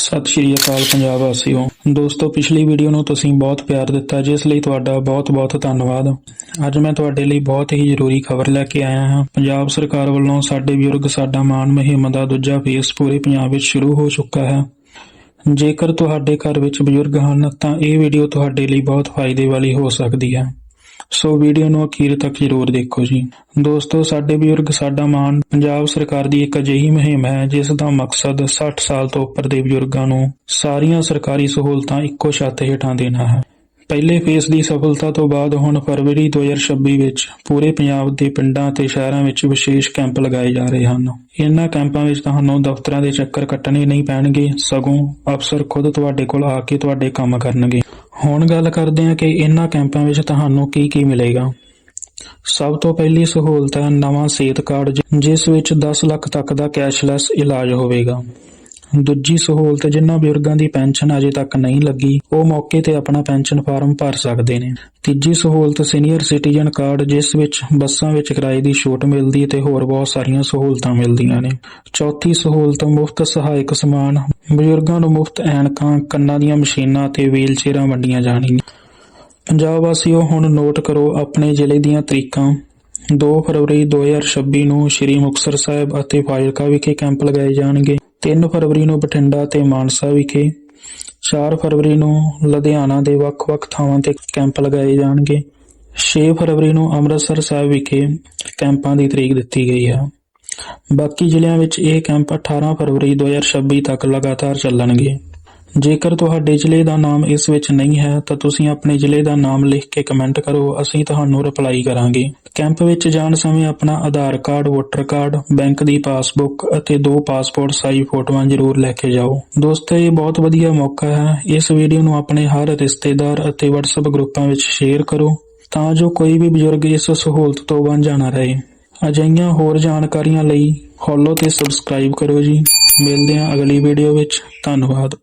ਸਤਿ ਸ਼੍ਰੀ ਅਕਾਲ ਪੰਜਾਬ ਵਾਸੀਓ। ਦੋਸਤੋ, ਪਿਛਲੀ ਵੀਡੀਓ ਨੂੰ ਤੁਸੀਂ ਬਹੁਤ ਪਿਆਰ ਦਿੱਤਾ, ਜਿਸ ਲਈ ਤੁਹਾਡਾ ਬਹੁਤ-ਬਹੁਤ ਧੰਨਵਾਦ। ਅੱਜ ਮੈਂ ਤੁਹਾਡੇ ਲਈ ਬਹੁਤ ਹੀ ਜ਼ਰੂਰੀ ਖਬਰ ਲੈ ਕੇ ਆਇਆ ਹਾਂ। ਪੰਜਾਬ ਸਰਕਾਰ ਵੱਲੋਂ ਸਾਡੇ ਬਜ਼ੁਰਗ, ਸਾਡਾ ਮਾਣ ਮੁਹਿੰਮ ਦਾ ਦੂਜਾ ਫੇਸ ਪੂਰੇ ਪੰਜਾਬ ਵਿੱਚ ਸ਼ੁਰੂ ਹੋ ਚੁੱਕਾ ਹੈ। ਜੇਕਰ ਤੁਹਾਡੇ ਘਰ ਵਿੱਚ ਬਜ਼ੁਰਗ ਹਨ, ਤਾਂ ਇਹ ਵੀਡੀਓ ਤੁਹਾਡੇ ਲਈ ਬਹੁਤ ਫਾਇਦੇ ਵਾਲੀ ਹੋ ਸਕਦੀ ਹੈ। ਸੋ ਵੀਡੀਓ ਨੂੰ ਅਖੀਰ ਤੱਕ ਜ਼ਰੂਰ ਦੇਖੋ ਜੀ। ਦੋਸਤੋ, ਸਾਡੇ ਬਜ਼ੁਰਗ, ਸਾਡਾ ਮਾਣ ਪੰਜਾਬ ਸਰਕਾਰ ਦੀ ਇੱਕ ਅਜਿਹੀ ਮੁਹਿੰਮ ਹੈ, ਜਿਸ ਦਾ ਮਕਸਦ 60 ਸਾਲ ਤੋਂ ਉੱਪਰ ਦੇ ਬਜ਼ੁਰਗਾਂ ਨੂੰ ਸਾਰੀਆਂ ਸਰਕਾਰੀ ਸਹੂਲਤਾਂ ਇੱਕੋ ਛੱਤ ਹੇਠਾਂ ਦੇਣਾ ਹੈ। ਪਹਿਲੇ ਫੇਸ ਦੀ ਸਫਲਤਾ ਤੋਂ ਬਾਅਦ ਹੁਣ ਫਰਵਰੀ 2026 ਵਿੱਚ ਪੂਰੇ ਪੰਜਾਬ ਦੇ ਪਿੰਡਾਂ ਅਤੇ ਸ਼ਹਿਰਾਂ ਵਿੱਚ ਵਿਸ਼ੇਸ਼ ਕੈਂਪ ਲਗਾਏ ਜਾ ਰਹੇ ਹਨ। ਇਹਨਾਂ ਕੈਂਪਾਂ ਵਿੱਚ ਤੁਹਾਨੂੰ ਦਫ਼ਤਰਾਂ ਦੇ ਚੱਕਰ ਕੱਟਣੇ ਨਹੀਂ ਪੈਣਗੇ, ਸਗੋਂ ਅਫਸਰ ਖੁਦ ਤੁਹਾਡੇ ਕੋਲ ਆ ਕੇ ਤੁਹਾਡੇ ਕੰਮ ਕਰਨਗੇ। ਹੁਣ ਗੱਲ ਕਰਦੇ ਹਾਂ ਕਿ ਇਹਨਾਂ ਕੈਂਪਾਂ ਵਿੱਚ ਤੁਹਾਨੂੰ ਕੀ ਕੀ ਮਿਲੇਗਾ। ਸਭ ਤੋਂ ਪਹਿਲੀ ਸਹੂਲਤ ਹੈ ਨਵਾਂ ਸਿਹਤ ਕਾਰਡ, ਜਿਸ ਵਿੱਚ 10 ਲੱਖ ਤੱਕ ਦਾ ਕੈਸ਼ਲੈਸ ਇਲਾਜ ਹੋਵੇਗਾ। ਦੂਜੀ ਸਹੂਲਤ, ਜਿਨ੍ਹਾਂ ਬਜ਼ੁਰਗਾਂ ਦੀ ਪੈਨਸ਼ਨ ਅਜੇ ਤੱਕ ਨਹੀਂ ਲੱਗੀ, ਉਹ ਮੌਕੇ ਤੇ ਆਪਣਾ ਪੈਨਸ਼ਨ ਫਾਰਮ ਭਰ ਸਕਦੇ ਨੇ। ਤੀਜੀ ਸਹੂਲਤ, ਸੀਨੀਅਰ ਸਿਟੀਜ਼ਨ ਕਾਰਡ, ਜਿਸ ਵਿੱਚ ਬੱਸਾਂ ਵਿੱਚ ਕਿਰਾਏ ਦੀ ਛੋਟ ਮਿਲਦੀ ਤੇ ਹੋਰ ਬਹੁਤ ਸਾਰੀਆਂ ਸਹੂਲਤਾਂ ਮਿਲਦੀਆਂ ਨੇ। ਚੌਥੀ ਸਹੂਲਤ, ਮੁਫਤ ਸਹਾਇਕ ਸਮਾਨ ਬਜ਼ੁਰਗਾਂ ਨੂੰ ਮੁਫਤ ਐਨਕਾਂ, ਕੰਨਾਂ ਦੀਆਂ ਮਸ਼ੀਨਾਂ ਤੇ ਵੀਲਚੇਅਰਾਂ ਵੰਡੀਆਂ ਜਾਣਗੀਆਂ। ਪੰਜਾਬ ਵਾਸੀਓ, ਹੁਣ ਨੋਟ ਕਰੋ ਆਪਣੇ ਜ਼ਿਲ੍ਹੇ ਦੀਆਂ ਤਰੀਕਾਂ। 2 ਫਰਵਰੀ 2026 ਨੂੰ ਸ਼੍ਰੀ ਮੁਕਤਸਰ ਸਾਹਿਬ ਅਤੇ ਫਾਜ਼ਿਲਕਾ ਵਿਖੇ ਕੈਂਪ ਲਗਾਏ ਜਾਣਗੇ। 3 ਫਰਵਰੀ ਨੂੰ ਬਠਿੰਡਾ ਤੇ ਮਾਨਸਾ ਵਿਖੇ। 4 ਫਰਵਰੀ ਨੂੰ ਲੁਧਿਆਣਾ ਦੇ ਵੱਖ-ਵੱਖ ਥਾਵਾਂ ਤੇ ਕੈਂਪ ਲਗਾਏ ਜਾਣਗੇ। 6 ਫਰਵਰੀ ਨੂੰ ਅੰਮ੍ਰਿਤਸਰ ਸਾਹਿਬ ਵਿਖੇ ਕੈਂਪਾਂ ਦੀ ਤਰੀਕ ਦਿੱਤੀ ਗਈ ਹੈ। ਬਾਕੀ ਜ਼ਿਲ੍ਹਿਆਂ ਵਿੱਚ ਇਹ ਕੈਂਪ 18 ਫਰਵਰੀ 2026 ਤੱਕ ਲਗਾਤਾਰ ਚੱਲਣਗੇ। ਜੇਕਰ ਤੁਹਾਡੇ ਜ਼ਿਲ੍ਹੇ ਦਾ ਨਾਮ ਇਸ ਵਿੱਚ ਨਹੀਂ ਹੈ, ਤਾਂ ਤੁਸੀਂ ਆਪਣੇ ਜ਼ਿਲ੍ਹੇ ਦਾ ਨਾਮ ਲਿਖ ਕੇ ਕਮੈਂਟ ਕਰੋ, ਅਸੀਂ ਤੁਹਾਨੂੰ ਰਿਪਲਾਈ ਕਰਾਂਗੇ। ਕੈਂਪ ਵਿੱਚ ਜਾਣ ਸਮੇਂ ਆਪਣਾ Aadhaar card, voter card, bank ਦੀ ਪਾਸਬੁੱਕ ਅਤੇ ਦੋ ਪਾਸਪੋਰਟ ਸਾਈਜ਼ ਫੋਟੋਆਂ ਜ਼ਰੂਰ ਲੈ ਕੇ ਜਾਓ। ਦੋਸਤੋ, ਇਹ ਬਹੁਤ ਵਧੀਆ ਮੌਕਾ ਹੈ। ਇਸ ਵੀਡੀਓ ਨੂੰ ਆਪਣੇ ਹਰ ਰਿਸ਼ਤੇਦਾਰ ਅਤੇ WhatsApp ਗਰੁੱਪਾਂ ਵਿੱਚ ਸ਼ੇਅਰ ਕਰੋ, ਤਾਂ ਜੋ ਕੋਈ ਵੀ ਬਜ਼ੁਰਗ ਇਸ ਸਹੂਲਤ ਤੋਂ ਵਾਂਝਾ ਨਾ ਰਹੇ। ਅਜਿਹੀਆਂ ਹੋਰ ਜਾਣਕਾਰੀਆਂ ਲਈ ਫੋਲੋ ਤੇ ਸਬਸਕ੍ਰਾਈਬ ਕਰੋ ਜੀ। ਮਿਲਦੇ ਹਾਂ ਅਗਲੀ ਵੀਡੀਓ ਵਿੱਚ। ਧੰਨਵਾਦ।